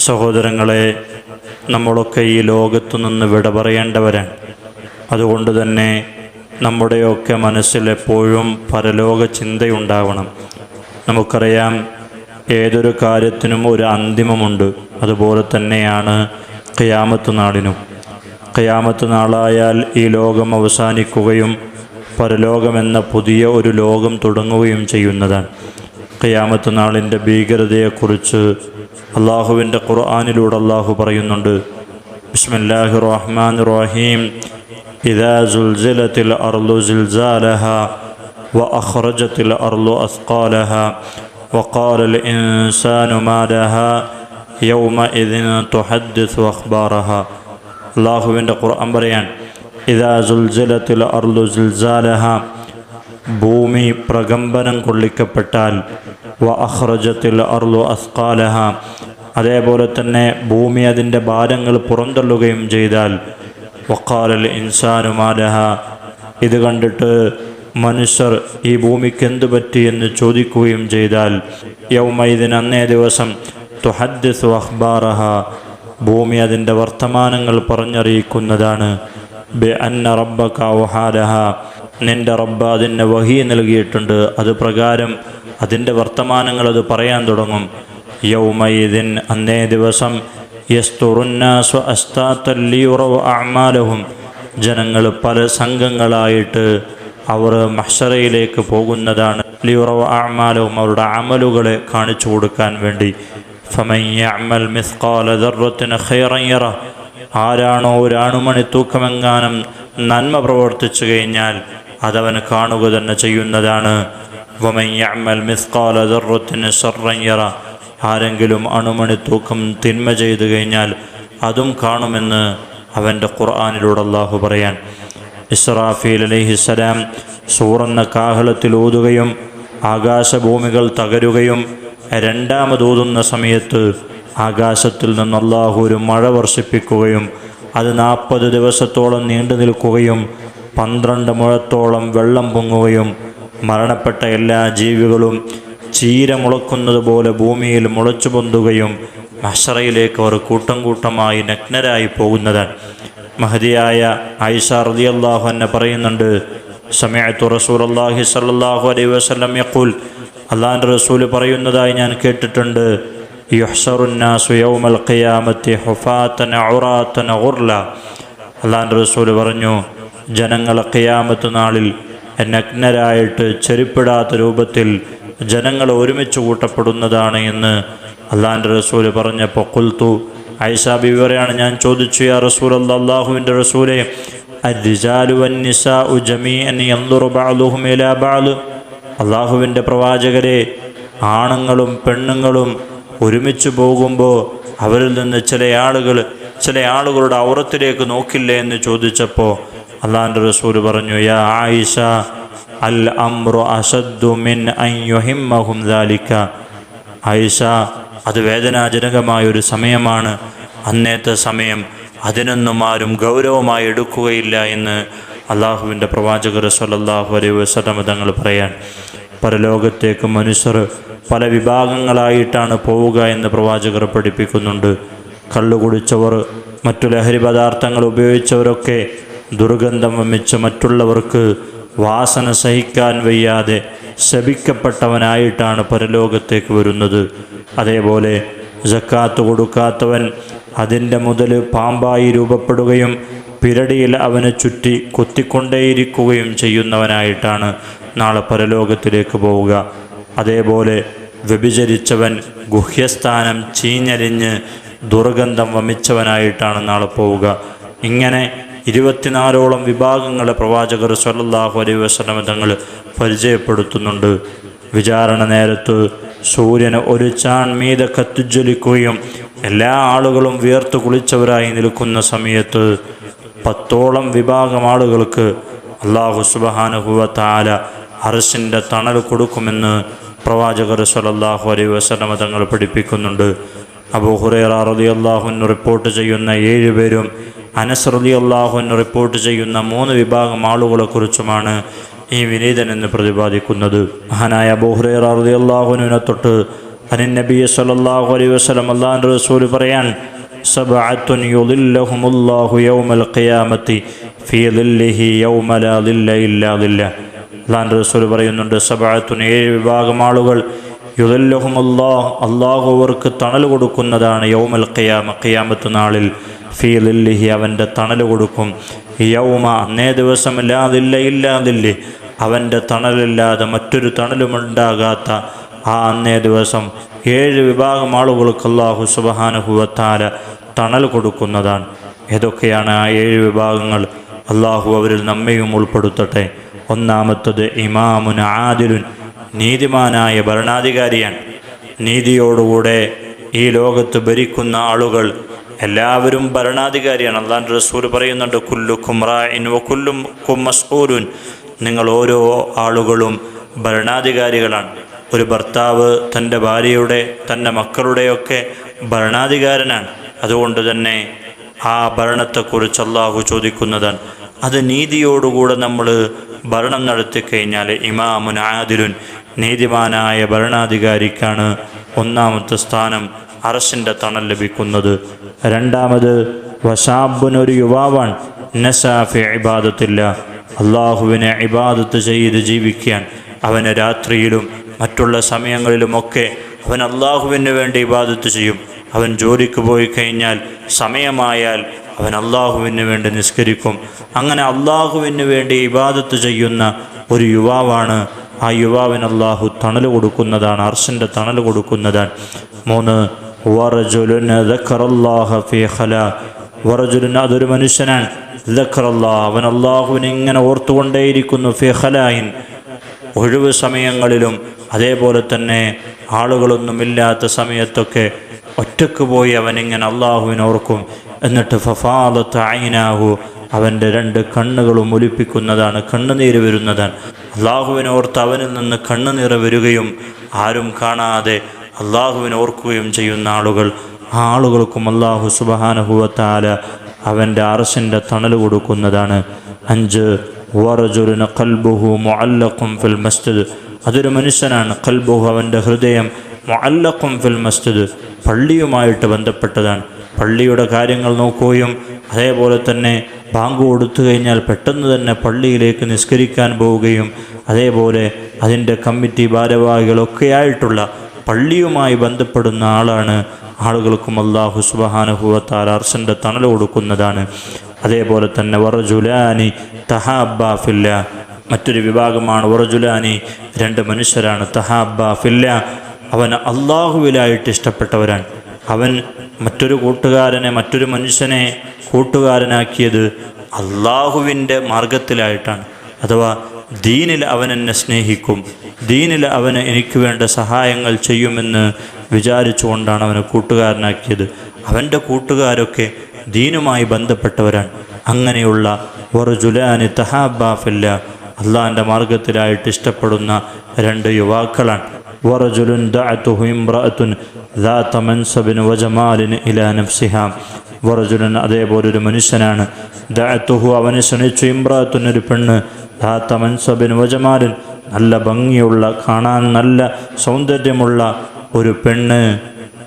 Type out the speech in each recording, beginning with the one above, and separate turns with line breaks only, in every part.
സഹോദരങ്ങളെ നമ്മളൊക്കെ ഈ ലോകത്തു നിന്ന് വിട പറയേണ്ടവരാണ്. അതുകൊണ്ട് തന്നെ നമ്മുടെയൊക്കെ മനസ്സിലെപ്പോഴും പരലോക ചിന്തയുണ്ടാവണം. നമുക്കറിയാം ഏതൊരു കാര്യത്തിനും ഒരു അന്തിമമുണ്ട്. അതുപോലെ തന്നെയാണ് ഖിയാമത്ത് നാളിനും. ഖിയാമത്ത് നാളായാൽ ഈ ലോകം അവസാനിക്കുകയും പരലോകമെന്ന പുതിയ ഒരു ലോകം തുടങ്ങുകയും ചെയ്യുന്നതാണ്. ഖിയാമത്ത് നാളിന്റെ ഭീകരതയെക്കുറിച്ച് അള്ളാഹുവിൻ്റെ ഖുർആാനിലൂടെ അള്ളാഹു പറയുന്നുണ്ട് ബിസ്മില്ലാഹി റഹ്മാൻ റഹീം إذا زلزلت الأرض زلزالها وأخرجت الأرض أثقالها وقال الإنسان ما لها يومئذ تحدث أخبارها അള്ളാഹുവിൻ്റെ ഖുർആൻ പറയാൻ ഇതാ സുൽജലത്തിൽ അർലു സുൽസാലഹ ഭൂമി പ്രകമ്പനം കൊള്ളിക്കപ്പെട്ടാൽ വ അഹ്റജത്തിൽ അർലു അസ്കാലഹ അതേപോലെ തന്നെ ഭൂമി അതിന്റെ ഭാരങ്ങൾ പുറന്തള്ളുകയും ചെയ്താൽ വക്കാലൽ ഇൻസാനുമാലഹ ഇത് കണ്ടിട്ട് മനുഷ്യർ ഈ ഭൂമിക്ക് എന്തു പറ്റി എന്ന് ചോദിക്കുകയും ചെയ്താൽ യൗമൈദിൻ അന്നേ ദിവസം തുഹദ്ദിസ് അഖ്ബാറഹ. ഭൂമി അതിന്റെ വർത്തമാനങ്ങൾ പറഞ്ഞറിയിക്കുന്നതാണ്. ബെ അന്ന റബ്ബക ഔഹാലഹ. നിന്റെ റബ്ബ് അതിന് വഹി നൽകിയിട്ടുണ്ട്. അത് പ്രകാരം അതിന്റെ വർത്തമാനങ്ങൾ അത് പറയാൻ തുടങ്ങും. യൗമൈദിൻ അന്നേ ദിവസം യസ്തുറുന്നാസു അസ്താത്തല്ലിയുറവ് അമാലഹും ജനങ്ങൾ പല സംഘങ്ങളായിട്ട് അവർ മഹ്സറയിലേക്ക് പോകുന്നതാണ്. ലിയുറവ് അമാലവും അവരുടെ അമലുകളെ കാണിച്ചു കൊടുക്കാൻ വേണ്ടി. ഫമയ്യമൽ മിസ്കാല യറ. ആരാണോ ഒരാണുമണി തൂക്കമെങ്ങാനും നന്മ പ്രവർത്തിച്ചു കഴിഞ്ഞാൽ അതവന് കാണുക തന്നെ ചെയ്യുന്നതാണ്. വമൻ യഅമൽ മിസ്കാല ദർറത്തിന് ഷർറൻ യറ ആരെങ്കിലും അണുമണി തൂക്കം തിന്മ ചെയ്തു കഴിഞ്ഞാൽ അതും കാണുമെന്ന് അവന്റെ ഖുർആാനിലൂടെ അള്ളാഹു പറയാൻ. ഇസ്രാഫീൽ അലഹിസ്സലാം സൂറന്ന കാഹളത്തിൽ ഊതുകയും ആകാശഭൂമികൾ തകരുകയും രണ്ടാമതൂതുന്ന സമയത്ത് ആകാശത്തിൽ നിന്ന് അള്ളാഹു ഒരു മഴ വർഷിപ്പിക്കുകയും അത് നാൽപ്പത് ദിവസത്തോളം നീണ്ടു നിൽക്കുകയും പന്ത്രണ്ട് മുഴത്തോളം വെള്ളം പൊങ്ങുകയും മരണപ്പെട്ട എല്ലാ ജീവികളും ചീര മുളക്കുന്നത് പോലെ ഭൂമിയിൽ മുളച്ചു പൊന്തുകയും മഷറയിലേക്ക് അവർ കൂട്ടം കൂട്ടമായി നഗ്നരായി പോകുന്നതാണ്. മഹതിയായ റതി അള്ളാഹു എന്നെ പറയുന്നുണ്ട് സമയത്തു റസൂൽ അള്ളാഹി സല്ലാഹു അലൈ വസ്ലം യഖുൽ. അള്ളാഹിന്റെ റസൂൽ പറയുന്നതായി ഞാൻ കേട്ടിട്ടുണ്ട് അള്ളാഹിന്റെ റസൂൽ പറഞ്ഞു ജനങ്ങളെ ഖിയാമത്ത് നാളിൽ നഗ്നരായിട്ട് ചെരുപ്പിടാത്ത രൂപത്തിൽ ജനങ്ങൾ ഒരുമിച്ച് കൂട്ടപ്പെടുന്നതാണ് എന്ന് അള്ളാഹിന്റെ റസൂൽ പറഞ്ഞപ്പോൾ കുൽത്തു ഐഷ ബിവരെയാണ് ഞാൻ ചോദിച്ചു യാ റസൂൽ അള്ളാഹുവിന്റെ റസൂലെ അള്ളാഹുവിന്റെ പ്രവാചകരെ ആണുങ്ങളും പെണ്ണുങ്ങളും ഒരുമിച്ച് പോകുമ്പോൾ അവരിൽ നിന്ന് ചില ആളുകൾ ചില ആളുകളുടെ ഔറത്തിലേക്ക് നോക്കില്ലേ എന്ന് ചോദിച്ചപ്പോൾ അള്ളാഹിന്റെ റസൂൽ പറഞ്ഞു യാ ആയിഷ അൽ അംറു അസദ്ദു മിൻ അൻ യുഹിമ്മഹും ദാലിക ആയിഷ അത് വേദനാജനകമായ ഒരു സമയമാണ്. അന്നേത്തെ സമയം അതിനൊന്നും ആരും ഗൗരവമായി എടുക്കുകയില്ല എന്ന് അള്ളാഹുവിന്റെ പ്രവാചകർ സല്ലല്ലാഹു അലൈ വസല്ലം തങ്ങൾ പറയാൻ. പരലോകത്തേക്ക് മനുഷ്യർ പല വിഭാഗങ്ങളായിട്ടാണ് പോവുക എന്ന് പ്രവാചകർ പഠിപ്പിക്കുന്നുണ്ട്. കള്ളു കുടിച്ചവർ മറ്റു ലഹരി പദാർത്ഥങ്ങൾ ഉപയോഗിച്ചവരൊക്കെ ദുർഗന്ധം വമിച്ച മറ്റുള്ളവർക്ക് വാസന സഹിക്കാൻ വയ്യാതെ ശപിക്കപ്പെട്ടവനായിട്ടാണ് പരലോകത്തേക്ക് വരുന്നത്. അതേപോലെ ജക്കാത്ത് കൊടുക്കാത്തവൻ അതിന്റെ മുതൽ പാമ്പായി രൂപപ്പെടുകയും പിരടിയിൽ അവനെ ചുറ്റി കൊത്തിക്കൊണ്ടേയിരിക്കുകയും ചെയ്യുന്നവനായിട്ടാണ് നാളെ പരലോകത്തിലേക്ക് പോവുക. അതേപോലെ വ്യഭിചരിച്ചവൻ ഗുഹ്യസ്ഥാനം ചീഞ്ഞരിഞ്ഞ് ദുർഗന്ധം വമിച്ചവനായിട്ടാണ് നാളെ പോവുക. ഇങ്ങനെ ഇരുപത്തിനാലോളം വിഭാഗങ്ങളെ പ്രവാചകർ സല്ലല്ലാഹു അലൈ വസ്ലമ തങ്ങൾ പരിചയപ്പെടുത്തുന്നുണ്ട്. വിചാരണ നേരത്ത് സൂര്യന് ഒരു ചാൺ മീത കത്തുജ്വലിക്കുകയും എല്ലാ ആളുകളും വിയർത്ത് കുളിച്ചവരായി നിൽക്കുന്ന സമയത്ത് പത്തോളം വിഭാഗം ആളുകൾക്ക് അള്ളാഹു സുബഹാനുഹുവ താല അറസിന്റെ തണൽ കൊടുക്കുമെന്ന് പ്രവാചകർ സലല്ലാഹു അലൈ വസലമ തങ്ങൾ പഠിപ്പിക്കുന്നുണ്ട്. അബൂ ഹുറൈറ റതി അള്ളാഹുന് റിപ്പോർട്ട് ചെയ്യുന്ന ഏഴ് പേരും അനസ് റതി അള്ളാഹുന് റിപ്പോർട്ട് ചെയ്യുന്ന മൂന്ന് വിഭാഗം ആളുകളെക്കുറിച്ചുമാണ് ഈ വിനീതൻ എന്ന് പ്രതിപാദിക്കുന്നത്. മഹാനായ ബോഹ്റേർ ഹുറൈറ റതി അള്ളാഹുവിനെ തൊട്ട് അനിൻ നബി സല്ലല്ലാഹു അലൈ വസ്ലം അള്ളാഹു റസൂൽ പറയാൻ സബഅത്തുൻ യുളില്ലഹുമുല്ലാഹു യൗമൽ ഖിയാമത്തി ഫീ ദില്ലിഹി യൗമ റസൂൽ പറയുന്നുണ്ട് സബഅത്തുൻ ഏഴ് വിഭാഗം ആളുകൾ യുദല്ലഹുമുല്ലാഹ് അള്ളാഹു അവർക്ക് തണൽ കൊടുക്കുന്നതാണ് യൗമൽ ഖിയാമ ഖിയാമത്ത് നാളിൽ. ഫീ ളില്ലിഹി അവന്റെ തണൽ കൊടുക്കും. യൗമ അന്നേ ദിവസം ഇല്ലാതില്ല. ഇല്ലാതില്ലേ അവന്റെ തണലില്ലാതെ മറ്റൊരു തണലുമുണ്ടാകാത്ത ആ അന്നേ ദിവസം ഏഴ് വിഭാഗം ആളുകൾക്ക് അള്ളാഹു സുബഹാനുഭവത്താല തണൽ കൊടുക്കുന്നതാണ്. ഏതൊക്കെയാണ് ആ ഏഴ് വിഭാഗങ്ങൾ? അള്ളാഹു അവരിൽ നമ്മയും ഉൾപ്പെടുത്തട്ടെ. ഒന്നാമത്തത് ഇമാമുൻ ആദിലുൻ നീതിമാനായ ഭരണാധികാരിയാണ്. നീതിയോടുകൂടെ ഈ ലോകത്ത് ഭരിക്കുന്ന ആളുകൾ എല്ലാവരും ഭരണാധികാരിയാണ്. അള്ളാന്റെ റസൂൽ പറയുന്നുണ്ട് കുല്ലു കുമ്രായിൻ കുല്ലും കുമ്മസ്ഊലുൻ നിങ്ങൾ ഓരോ ആളുകളും ഭരണാധികാരികളാണ്. ഒരു ഭർത്താവ് തന്റെ ഭാര്യയുടെ തന്റെ മക്കളുടെയൊക്കെ ഭരണാധികാരനാണ്. അതുകൊണ്ട് തന്നെ ആ ഭരണത്തെക്കുറിച്ച് അള്ളാഹു ചോദിക്കുന്നതാണ്. അത് നീതിയോടുകൂടെ നമ്മൾ ഭരണം നടത്തി കഴിഞ്ഞാൽ ഇമാമുൻ ആദിലുൻ നീതിമാനായ ഭരണാധികാരിക്കാണ് ഒന്നാമത്തെ സ്ഥാനം അറസിന്റെ തണൽ ലഭിക്കുന്നത്. രണ്ടാമത് ഒരു യുവാവാണ്. നസാഫി ഇബാദത്തില്ല. അള്ളാഹുവിനെ ഇബാദത്ത് ചെയ്ത് ജീവിക്കാൻ അവന് രാത്രിയിലും മറ്റുള്ള സമയങ്ങളിലുമൊക്കെ അവൻ അള്ളാഹുവിന് വേണ്ടി ഇബാദത്ത് ചെയ്യും. അവൻ ജോലിക്ക് പോയി കഴിഞ്ഞാൽ സമയമായാൽ അവൻ അള്ളാഹുവിന് വേണ്ടി നിസ്കരിക്കും. അങ്ങനെ അള്ളാഹുവിന് വേണ്ടി ഇബാദത്ത് ചെയ്യുന്ന ഒരു യുവാവാണ്. ആ യുവാവിന് അള്ളാഹു തണൽ കൊടുക്കുന്നതാണ് അർഷന്റെ തണൽ കൊടുക്കുന്നതാണ്. മൂന്ന് വറജുലുൻ അതൊരു മനുഷ്യനാണ്. അവൻ അള്ളാഹുവിനെ ഇങ്ങനെ ഓർത്തുകൊണ്ടേയിരിക്കുന്നു ഫീ ഖലായിൻ ഒഴിവ് സമയങ്ങളിലും അതേപോലെ തന്നെ ആളുകളൊന്നുമില്ലാത്ത സമയത്തൊക്കെ ഒറ്റയ്ക്ക് പോയി അവനിങ്ങനെ അള്ളാഹുവിനെ ഓർക്കും. എന്നിട്ട് ഫഫാലത്ത് ഐനാഹു അവന്റെ രണ്ട് കണ്ണുകളും ഒലിപ്പിക്കുന്നതാണ് കണ്ണുനീര് വരുന്നതാണ്. അള്ളാഹുവിനെ ഓർത്ത് അവനിൽ നിന്ന് കണ്ണുനീർ വരികയും ആരും കാണാതെ അള്ളാഹുവിനെ ഓർക്കുകയും ചെയ്യുന്ന ആളുകൾ ആ ആളുകൾക്കും അള്ളാഹു സുബഹാനഹുവത്താല അവന്റെ അറസിന്റെ തണൽ കൊടുക്കുന്നതാണ്. അഞ്ച് വറജുലിന് കൽബുഹു മുഅല്ലഖും ഫിൽ മസ്ജിദ്. അതൊരു മനുഷ്യനാണ് കൽബുഹു അവന്റെ ഹൃദയം മുഅല്ലഖും ഫിൽ മസ്ജിദ് പള്ളിയുമായിട്ട് ബന്ധപ്പെട്ടതാണ്. പള്ളിയുടെ കാര്യങ്ങൾ നോക്കുകയും അതേപോലെ തന്നെ ബാങ്ക് കൊടുത്തു കഴിഞ്ഞാൽ പെട്ടെന്ന് തന്നെ പള്ളിയിലേക്ക് നിസ്കരിക്കാൻ പോവുകയും അതേപോലെ അതിന്റെ കമ്മിറ്റി ഭാരവാഹികളൊക്കെയായിട്ടുള്ള പള്ളിയുമായി ബന്ധപ്പെടുന്ന ആളാണ് ആളുകൾക്കും അള്ളാഹു സുബഹാനുഭവത്താൽ അർശന്റെ തണൽ കൊടുക്കുന്നതാണ്. അതേപോലെ തന്നെ വറജുലാനി തഹാബാഫില്ല മറ്റൊരു വിഭാഗമാണ് വറജുലാനി. രണ്ട് മനുഷ്യരാണ് തഹാബാഫില്ല അവൻ അള്ളാഹുവിലായിട്ട് ഇഷ്ടപ്പെട്ടവരാണ്. അവൻ മറ്റൊരു കൂട്ടുകാരനെ മറ്റൊരു മനുഷ്യനെ കൂട്ടുകാരനാക്കിയത് അള്ളാഹുവിന്റെ മാർഗത്തിലായിട്ടാണ്. അഥവാ ദീനിൽ അവൻ എന്നെ സ്നേഹിക്കും. ദീനിൽ അവന് എനിക്ക് വേണ്ട സഹായങ്ങൾ ചെയ്യുമെന്ന് വിചാരിച്ചുകൊണ്ടാണ് അവനെ കൂട്ടുകാരനാക്കിയത്. അവന്റെ കൂട്ടുകാരൊക്കെ ദീനുമായി ബന്ധപ്പെട്ടവരാണ്. അങ്ങനെയുള്ള ഒരു ജുലാനി തഹാബാഫില്ല അള്ളാഹിന്റെ മാർഗത്തിലായിട്ട് ഇഷ്ടപ്പെടുന്ന രണ്ട് യുവാക്കളാണ്. വറജുലുൻ മൻസബിൻ വജമാലിൻ ഇലാ വറജുലുൻ അതേപോലെ ഒരു മനുഷ്യനാണ്. ദഅതുഹു അവനെ ക്ഷണിച്ചു ഇംറഅതുൻ ഒരു പെണ്ണ്. ധാത്ത മൻസബിൻ നല്ല ഭംഗിയുള്ള കാണാൻ നല്ല സൗന്ദര്യമുള്ള ഒരു പെണ്ണ്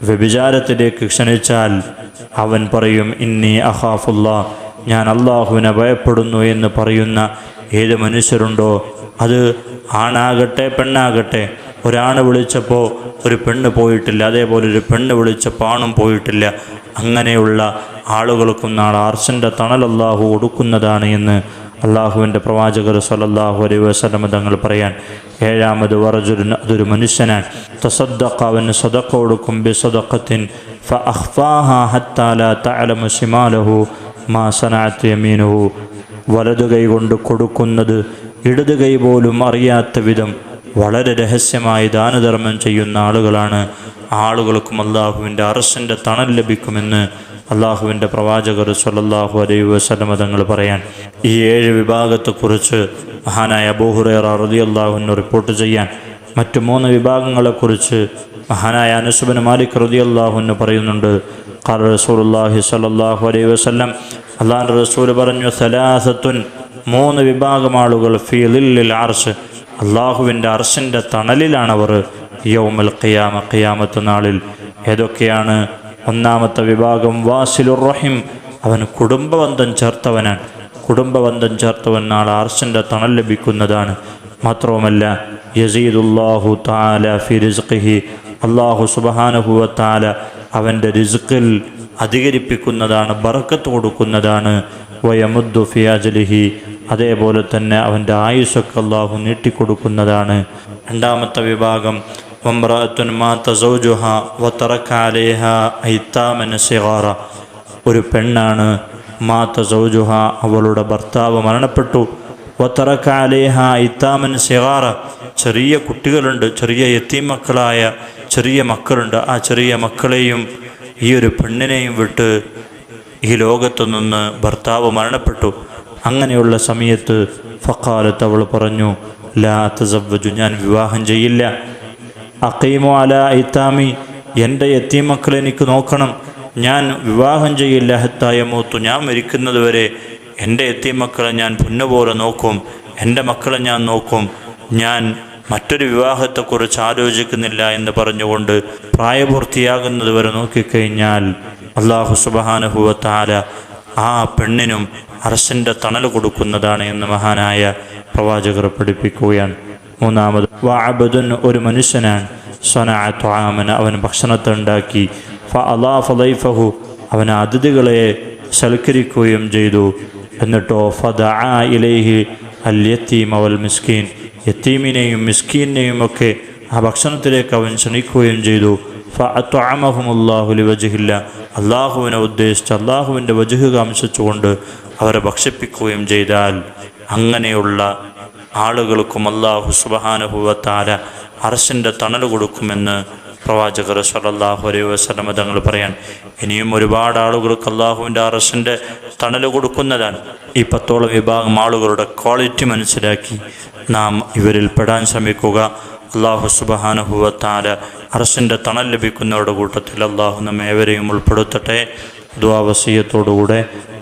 വ്യഭിചാരത്തിലേക്ക് ക്ഷണിച്ചാൽ അവൻ പറയും ഇന്നി അഹാഫുല്ല ഞാൻ അള്ളാഹുവിനെ ഭയപ്പെടുന്നു എന്ന് പറയുന്ന ഏത് മനുഷ്യരുണ്ടോ? അത് ആണാകട്ടെ പെണ്ണാകട്ടെ ഒരാണ് വിളിച്ചപ്പോൾ ഒരു പെണ്ണ് പോയിട്ടില്ല അതേപോലെ ഒരു പെണ്ണ് വിളിച്ചപ്പോൾ ആണും പോയിട്ടില്ല. അങ്ങനെയുള്ള ആളുകൾക്കും നാളെ അർശന്റെ തണൽ അള്ളാഹു കൊടുക്കുന്നതാണ് എന്ന് അള്ളാഹുവിന്റെ പ്രവാചകർ സലല്ലാഹു അലൈഹി വസ്ലമ തങ്ങൾ പറയാൻ ഏഴാമത് വറജുരു അതൊരു മനുഷ്യനാണ്. തസദ്ദഖ അവന് സദഖ കൊടുക്കും ബി സദഖത്തിൻ ഫഅഖ്ഫാഹ ഹത്താ ലാ തഅലമു ശിമാലഹു മാ സനഅത്ത് യമീനുഹു. വലതു കൈ കൊണ്ട് കൊടുക്കുന്നത് ഇടത് കൈ പോലും അറിയാത്ത വിധം വളരെ രഹസ്യമായി ദാനധർമ്മം ചെയ്യുന്ന ആളുകളാണ്. ആളുകൾക്കും അള്ളാഹുവിന്റെ അറസിന്റെ തണൽ ലഭിക്കുമെന്ന് അള്ളാഹുവിന്റെ പ്രവാചകർ സല്ലല്ലാഹു അലൈ വസ്ലമ തങ്ങൾ പറയാൻ ഈ ഏഴ് വിഭാഗത്തെക്കുറിച്ച് മഹാനായ അബൂഹുറേറ റതി അള്ളാഹുവിന് റിപ്പോർട്ട് ചെയ്യാൻ മറ്റു മൂന്ന് വിഭാഗങ്ങളെക്കുറിച്ച് മഹാനായ അനുസുബന് മാലിക് റതി അള്ളാഹുവിന് പറയുന്നുണ്ട്. ഖാർ റസൂലുള്ളാഹി സ്വല്ലല്ലാഹു അലൈഹി വസല്ലം അള്ളാഹുന്റെ റസൂൽ പറഞ്ഞു സലാസത്തുൻ മൂന്ന് വിഭാഗം ആളുകൾ ഫീ ലില്ലിൽ അർഷ് അള്ളാഹുവിന്റെ അർഷിന്റെ തണലിലാണവർ യൗമൽ ഖിയാമ ഖിയാമത്ത് നാളിൽ. ഏതൊക്കെയാണ് ഒന്നാമത്തെ വിഭാഗം വാസിലുർ റഹിം. അവൻ കുടുംബബന്ധം ചേർത്തവനാണ്. കുടുംബബന്ധം ചേർത്തവൻ നാളെ അർശന്റെ തണൽ ലഭിക്കുന്നതാണ്. മാത്രവുമല്ല യസീദുല്ലാഹു താല ഫി റിസ്ഖിഹി. അള്ളാഹു സുബഹാനഹുവ താല അവന്റെ റിസ്ഖിൽ അധികരിപ്പിക്കുന്നതാണ് ബറക്കത്ത് കൊടുക്കുന്നതാണ്. വയമുദ്ദു ഫിയാജലിഹി അതേപോലെ തന്നെ അവന്റെ ആയുസ്സൊക്കെ അള്ളാഹു നീട്ടിക്കൊടുക്കുന്നതാണ്. രണ്ടാമത്തെ വിഭാഗം വമ്രാത്തുൻ മാത്ത സൗജുഹ വത്തറക്കാലേഹ ഐത്താമന സിഗാറ. ഒരു പെണ്ണാണ് മാത്ത സൗജുഹ അവളുടെ ഭർത്താവ് മരണപ്പെട്ടു. വത്തറക്കാലേഹ ഇത്താമൻ സിഗാറ. ചെറിയ കുട്ടികളുണ്ട് ചെറിയ യത്തീം മക്കളായ ചെറിയ മക്കളുണ്ട്. ആ ചെറിയ മക്കളെയും ഈ ഒരു പെണ്ണിനെയും വിട്ട് ഈ ലോകത്തു നിന്ന് ഭർത്താവ് മരണപ്പെട്ടു. അങ്ങനെയുള്ള സമയത്ത് ഫക്കാലത്ത് അവൾ പറഞ്ഞു ലാ തസവ്വജു ഞാൻ വിവാഹം ചെയ്യില്ല. അക്കീമോ അല ഇത്താമി എന്റെ എത്തിമക്കൾ എനിക്ക് നോക്കണം. ഞാൻ വിവാഹം ചെയ്യില്ല ഹത്തായ മൂത്തു. ഞാൻ മരിക്കുന്നതുവരെ എന്റെ എത്തിമക്കളെ ഞാൻ പൊന്നുപോലെ നോക്കും. എന്റെ മക്കളെ ഞാൻ നോക്കും. ഞാൻ മറ്റൊരു വിവാഹത്തെക്കുറിച്ച് ആലോചിക്കുന്നില്ല എന്ന് പറഞ്ഞുകൊണ്ട് പ്രായപൂർത്തിയാകുന്നത് വരെ നോക്കിക്കഴിഞ്ഞാൽ അള്ളാഹു സുബഹാനുഭവത്താല ആ പെണ്ണിനും അറസിന്റെ തണൽ കൊടുക്കുന്നതാണ് എന്ന് മഹാനായ പ്രവാചകർ പഠിപ്പിക്കുകയാണ്. മൂന്നാമത് വാബദുൻ ഒരു മനുഷ്യനാണ്. സ്വനാത്വാമന അവൻ ഭക്ഷണത്തെ ഉണ്ടാക്കി. ഫ അലാ ഫലൈഫഹു അവൻ അതിഥികളെ സൽക്കരിക്കുകയും ചെയ്തു. എന്നിട്ടോ ഫദ ആ ഇലേഹി അൽ യത്തീം അവൽ മിസ്കീൻ യത്തീമിനെയും മിസ്കീനെയും ഒക്കെ ആ ഭക്ഷണത്തിലേക്ക് അവൻ ക്ഷണിക്കുകയും ചെയ്തു. ഫഅത്വഅമഹുമുല്ലാഹുലി വജഹില്ല അള്ളാഹുവിനെ ഉദ്ദേശിച്ച് അള്ളാഹുവിന്റെ വജുഹ് കാമിച്ചുകൊണ്ട് അവരെ ഭക്ഷിപ്പിക്കുകയും ചെയ്താൽ അങ്ങനെയുള്ള ആളുകൾക്കും അള്ളാഹു സുബഹാനുഭവത്താല അറസിന്റെ തണൽ കൊടുക്കുമെന്ന് പ്രവാചകർ സല്ലല്ലാഹു അലൈഹി വസ്ലമ തങ്ങൾ പറയാൻ ഇനിയും ഒരുപാട് ആളുകൾക്ക് അള്ളാഹുവിന്റെ അറസിന്റെ തണൽ കൊടുക്കുന്നതാണ്. ഈ പത്തോളം വിഭാഗം ആളുകളുടെ ക്വാളിറ്റി മനസ്സിലാക്കി നാം ഇവരിൽ പെടാൻ ശ്രമിക്കുക. അള്ളാഹു സുബഹാനുഭവത്താല അറസിന്റെ തണൽ ലഭിക്കുന്നവരുടെ കൂട്ടത്തിൽ അള്ളാഹു നമ്മെ ഏവരെയും ഉൾപ്പെടുത്തട്ടെ. ദ്വാവസീയത്തോടുകൂടെ